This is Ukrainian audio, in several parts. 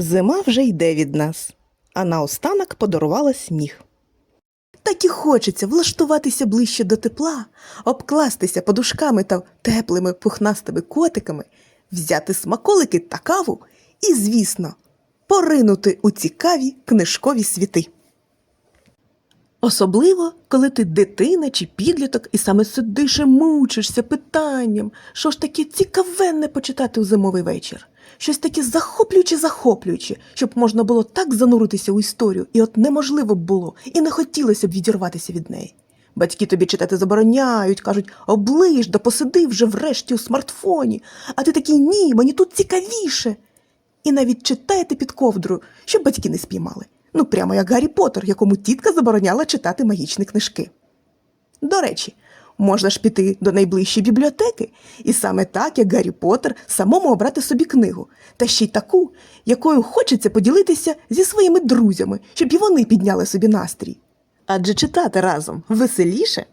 Зима вже йде від нас, а наостанок подарувала сніг. Так і хочеться влаштуватися ближче до тепла, обкластися подушками та теплими пухнастими котиками, взяти смаколики та каву і, звісно, поринути у цікаві книжкові світи. Особливо, коли ти дитина чи підліток і саме сидиш і мучишся питанням, що ж таке цікавенне почитати у зимовий вечір, щось таке захоплююче захоплююче, щоб можна було так зануритися у історію, і от неможливо б було, і не хотілося б відірватися від неї. Батьки тобі читати забороняють, кажуть, оближ, да посиди вже врешті у смартфоні, а ти такий ні, мені тут цікавіше. І навіть читаєте під ковдрою, щоб батьки не спіймали. Ну, прямо як Гаррі Поттер, якому тітка забороняла читати магічні книжки. До речі, можна ж піти до найближчої бібліотеки, і саме так, як Гаррі Поттер, самому обрати собі книгу, та ще й таку, якою хочеться поділитися зі своїми друзями, щоб і вони підняли собі настрій. Адже читати разом веселіше.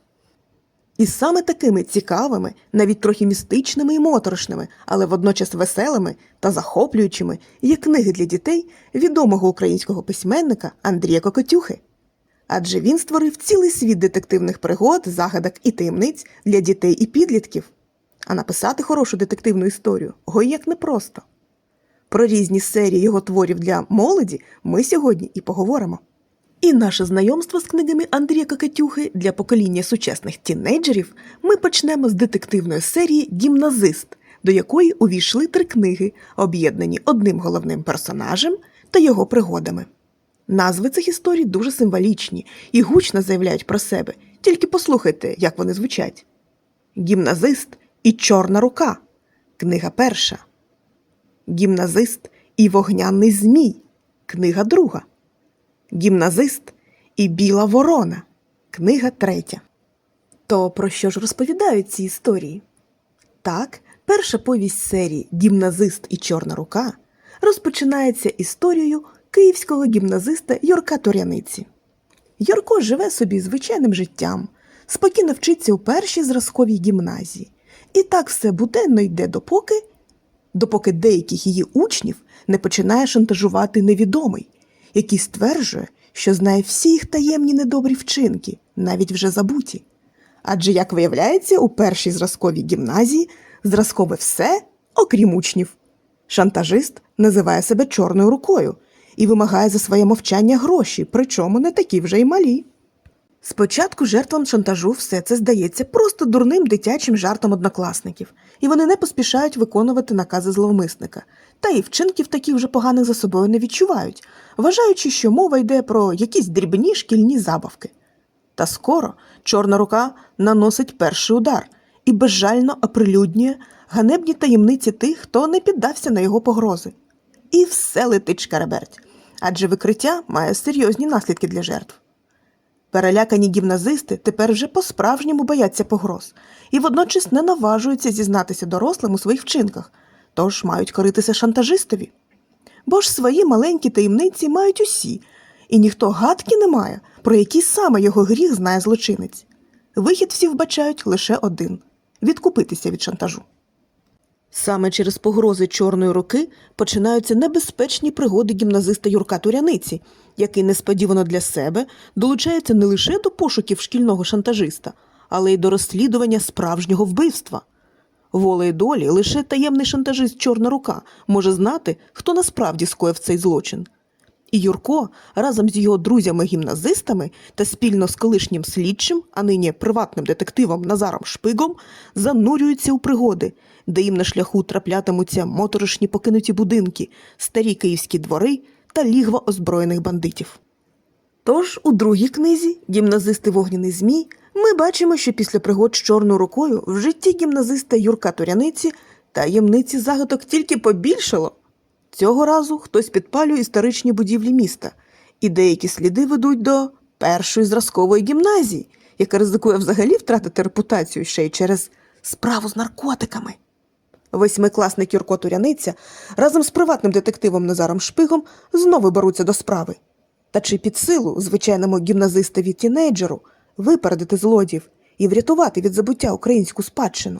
І саме такими цікавими, навіть трохи містичними і моторошними, але водночас веселими та захоплюючими є книги для дітей відомого українського письменника Андрія Кокотюхи. Адже він створив цілий світ детективних пригод, загадок і таємниць для дітей і підлітків. А написати хорошу детективну історію гой як непросто. Про різні серії його творів для молоді ми сьогодні і поговоримо. І наше знайомство з книгами Андрія Кокатюхи для покоління сучасних тінейджерів ми почнемо з детективної серії Гімназист, до якої увійшли три книги, об'єднані одним головним персонажем та його пригодами. Назви цих історій дуже символічні і гучно заявляють про себе, тільки послухайте, як вони звучать: Гімназист і Чорна рука. Книга перша. Гімназист і Вогняний Змій. Книга друга. Гімназист і Біла Ворона. Книга третя. То про що ж розповідають ці історії? Так, перша повість серії Гімназист і Чорна рука розпочинається історією київського гімназиста Юрка Туряниці. Юрко живе собі звичайним життям, спокійно вчиться у першій зразковій гімназії. І так все буденно йде допоки, допоки деяких її учнів не починає шантажувати невідомий, який стверджує, що знає всі їх таємні недобрі вчинки, навіть вже забуті. Адже, як виявляється, у першій зразковій гімназії зразкове все, окрім учнів. Шантажист називає себе чорною рукою і вимагає за своє мовчання гроші, причому не такі вже й малі. Спочатку жертвам шантажу все це здається просто дурним дитячим жартом однокласників, і вони не поспішають виконувати накази зловмисника, та і вчинків таких вже поганих за собою не відчувають, вважаючи, що мова йде про якісь дрібні шкільні забавки. Та скоро чорна рука наносить перший удар і безжально оприлюднює ганебні таємниці тих, хто не піддався на його погрози. І все летить шкареберть, адже викриття має серйозні наслідки для жертв. Перелякані гімназисти тепер вже по-справжньому бояться погроз і водночас не наважуються зізнатися дорослим у своїх вчинках, тож мають коритися шантажистові. Бо ж свої маленькі таємниці мають усі, і ніхто гадки не має, про який саме його гріх знає злочинець. Вихід всі вбачають лише один відкупитися від шантажу. Саме через погрози чорної руки починаються небезпечні пригоди гімназиста Юрка Туряниці, який несподівано для себе долучається не лише до пошуків шкільного шантажиста, але й до розслідування справжнього вбивства. Волею долі лише таємний шантажист Чорна рука може знати, хто насправді скоїв цей злочин. І Юрко разом з його друзями-гімназистами та спільно з колишнім слідчим, а нині приватним детективом Назаром Шпигом, занурюються у пригоди, де їм на шляху траплятимуться моторошні покинуті будинки, старі київські двори та лігва озброєних бандитів. Тож у другій книзі Гімназисти Вогняний Змій ми бачимо, що після пригод з чорною рукою в житті гімназиста Юрка Туряниці таємниці загадок тільки побільшало. Цього разу хтось підпалює історичні будівлі міста, і деякі сліди ведуть до першої зразкової гімназії, яка ризикує взагалі втратити репутацію ще й через справу з наркотиками. Восьмикласник Юрко Туряниця разом з приватним детективом Назаром Шпигом знову беруться до справи. Та чи під силу звичайному гімназистові тінейджеру випередити злодіїв і врятувати від забуття українську спадщину?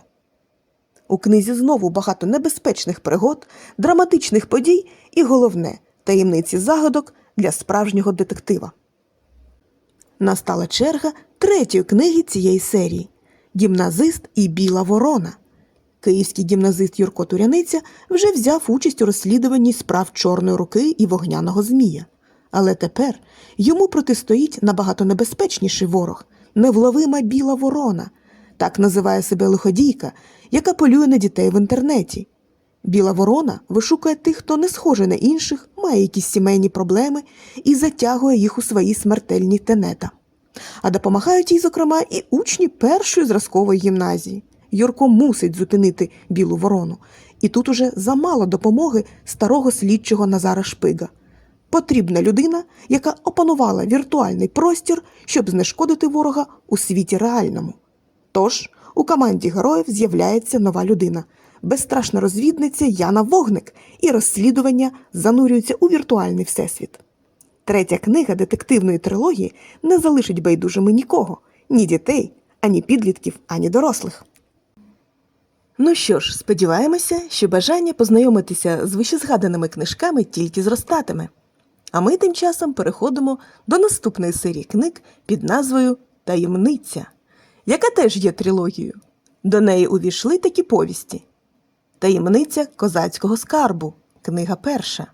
У книзі знову багато небезпечних пригод, драматичних подій і головне таємниці загадок для справжнього детектива. Настала черга третьої книги цієї серії Гімназист і Біла Ворона. Київський гімназист Юрко Туряниця вже взяв участь у розслідуванні справ Чорної руки і вогняного змія. Але тепер йому протистоїть набагато небезпечніший ворог невловима біла ворона. Так називає себе лиходійка, яка полює на дітей в інтернеті. Біла ворона вишукує тих, хто не схожий на інших, має якісь сімейні проблеми і затягує їх у свої смертельні тенета. А допомагають їй, зокрема, і учні першої зразкової гімназії. Юрко мусить зупинити білу ворону, і тут уже замало допомоги старого слідчого Назара Шпига. Потрібна людина, яка опанувала віртуальний простір, щоб знешкодити ворога у світі реальному. Тож у команді героїв з'являється нова людина, безстрашна розвідниця Яна Вогник, і розслідування занурюється у віртуальний всесвіт. Третя книга детективної трилогії не залишить байдужими нікого ні дітей, ані підлітків, ані дорослих. Ну що ж, сподіваємося, що бажання познайомитися з вищезгаданими книжками тільки зростатиме. А ми тим часом переходимо до наступної серії книг під назвою Таємниця, яка теж є трилогією. До неї увійшли такі повісті: Таємниця козацького скарбу, книга перша.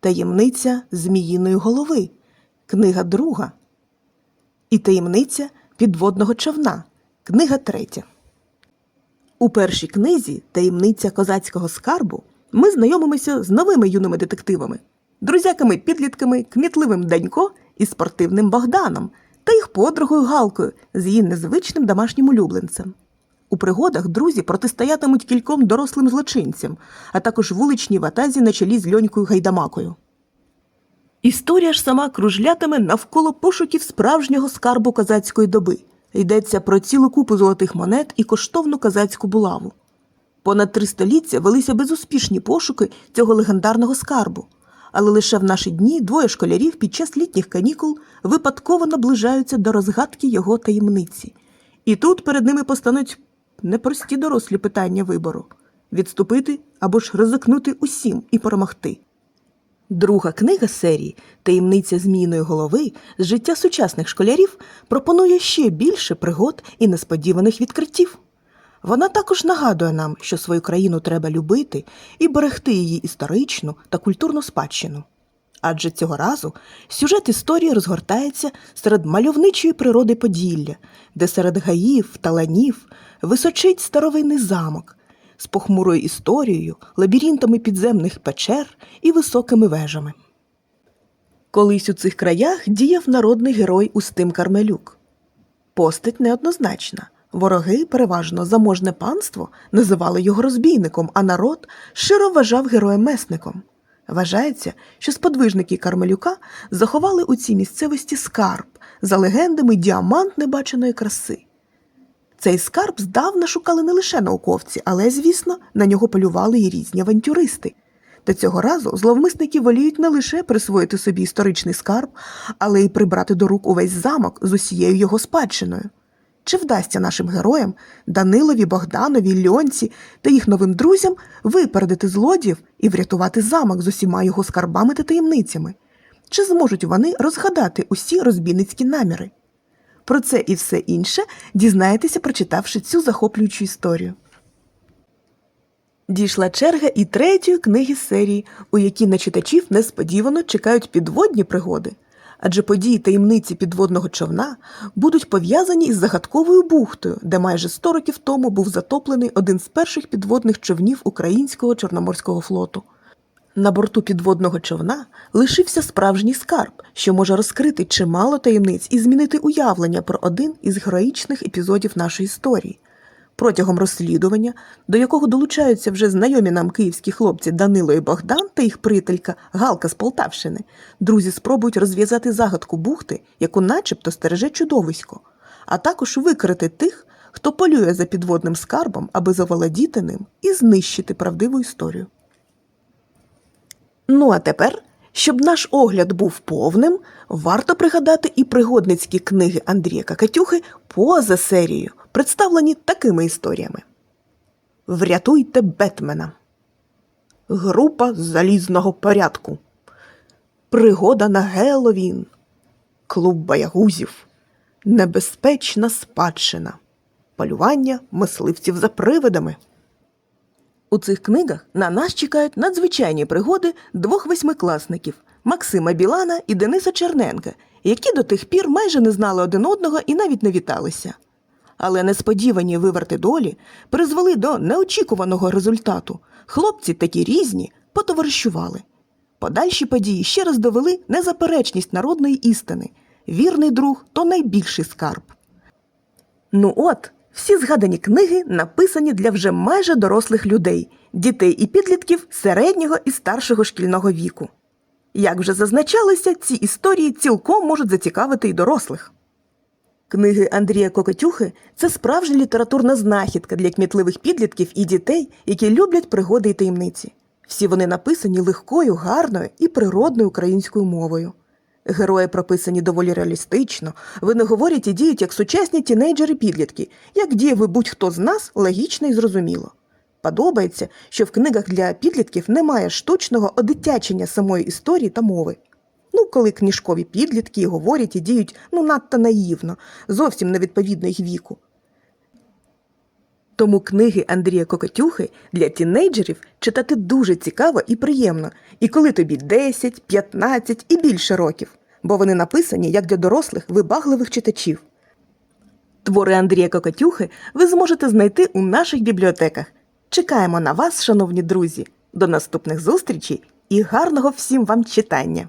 Таємниця Зміїної голови, книга друга. І таємниця підводного човна, книга третя. У першій книзі Таємниця козацького скарбу ми знайомимося з новими юними детективами, друзяками-підлітками, кмітливим Данько і спортивним Богданом та їх подругою Галкою з її незвичним домашнім улюбленцем. У пригодах друзі протистоятимуть кільком дорослим злочинцям, а також вуличній ватазі на чолі з льонькою Гайдамакою. Історія ж сама кружлятиме навколо пошуків справжнього скарбу козацької доби. Йдеться про цілу купу золотих монет і коштовну козацьку булаву. Понад три століття велися безуспішні пошуки цього легендарного скарбу, але лише в наші дні двоє школярів під час літніх канікул випадково наближаються до розгадки його таємниці. І тут перед ними постануть непрості дорослі питання вибору відступити або ж ризикнути усім і перемогти. Друга книга серії Таємниця змійної голови з життя сучасних школярів пропонує ще більше пригод і несподіваних відкриттів. Вона також нагадує нам, що свою країну треба любити і берегти її історичну та культурну спадщину. Адже цього разу сюжет історії розгортається серед мальовничої природи Поділля, де серед гаїв та ланів височить старовинний замок з похмурою історією, лабіринтами підземних печер і високими вежами. Колись у цих краях діяв народний герой Устим Кармелюк. Постать неоднозначна. Вороги, переважно заможне панство, називали його розбійником, а народ щиро вважав героєм месником. Вважається, що сподвижники Кармелюка заховали у цій місцевості скарб за легендами діамант небаченої краси. Цей скарб здавна шукали не лише науковці, але, звісно, на нього полювали і різні авантюристи. Та цього разу зловмисники воліють не лише присвоїти собі історичний скарб, але й прибрати до рук увесь замок з усією його спадщиною. Чи вдасться нашим героям Данилові, Богданові, Льонці та їх новим друзям випередити злодіїв і врятувати замок з усіма його скарбами та таємницями? Чи зможуть вони розгадати усі розбійницькі наміри? Про це і все інше дізнаєтеся, прочитавши цю захоплюючу історію. Дійшла черга і третьої книги серії, у якій на читачів несподівано чекають підводні пригоди. Адже події таємниці підводного човна будуть пов'язані із загадковою бухтою, де майже 100 років тому був затоплений один з перших підводних човнів українського чорноморського флоту. На борту підводного човна лишився справжній скарб, що може розкрити чимало таємниць і змінити уявлення про один із героїчних епізодів нашої історії. Протягом розслідування, до якого долучаються вже знайомі нам київські хлопці Данило і Богдан та їх приятелька Галка з Полтавщини, друзі спробують розв'язати загадку бухти, яку начебто стереже чудовисько, а також викрити тих, хто полює за підводним скарбом, аби заволодіти ним і знищити правдиву історію. Ну а тепер, щоб наш огляд був повним, варто пригадати і пригодницькі книги Андрія Какатюхи поза серією, представлені такими історіями: Врятуйте Бетмена. Група залізного порядку. Пригода на Геловін, Клуб боягузів, Небезпечна спадщина, Полювання мисливців за привидами. У цих книгах на нас чекають надзвичайні пригоди двох восьмикласників Максима Білана і Дениса Черненка, які до тих пір майже не знали один одного і навіть не віталися. Але несподівані виверти долі призвели до неочікуваного результату. Хлопці такі різні потоваришували. Подальші події ще раз довели незаперечність народної істини. Вірний друг то найбільший скарб. Ну от, всі згадані книги написані для вже майже дорослих людей, дітей і підлітків середнього і старшого шкільного віку. Як вже зазначалося, ці історії цілком можуть зацікавити й дорослих. Книги Андрія Кокотюхи це справжня літературна знахідка для кмітливих підлітків і дітей, які люблять пригоди і таємниці. Всі вони написані легкою, гарною і природною українською мовою. Герої прописані доволі реалістично, вони говорять і діють як сучасні тінейджери-підлітки, як діє будь-хто з нас логічно і зрозуміло. Подобається, що в книгах для підлітків немає штучного одитячення самої історії та мови. Ну, коли книжкові підлітки говорять і діють ну надто наївно, зовсім невідповідно їх віку. Тому книги Андрія Кокотюхи для тінейджерів читати дуже цікаво і приємно, і коли тобі 10, 15 і більше років, бо вони написані як для дорослих вибагливих читачів. Твори Андрія Кокотюхи ви зможете знайти у наших бібліотеках. Чекаємо на вас, шановні друзі. До наступних зустрічей і гарного всім вам читання!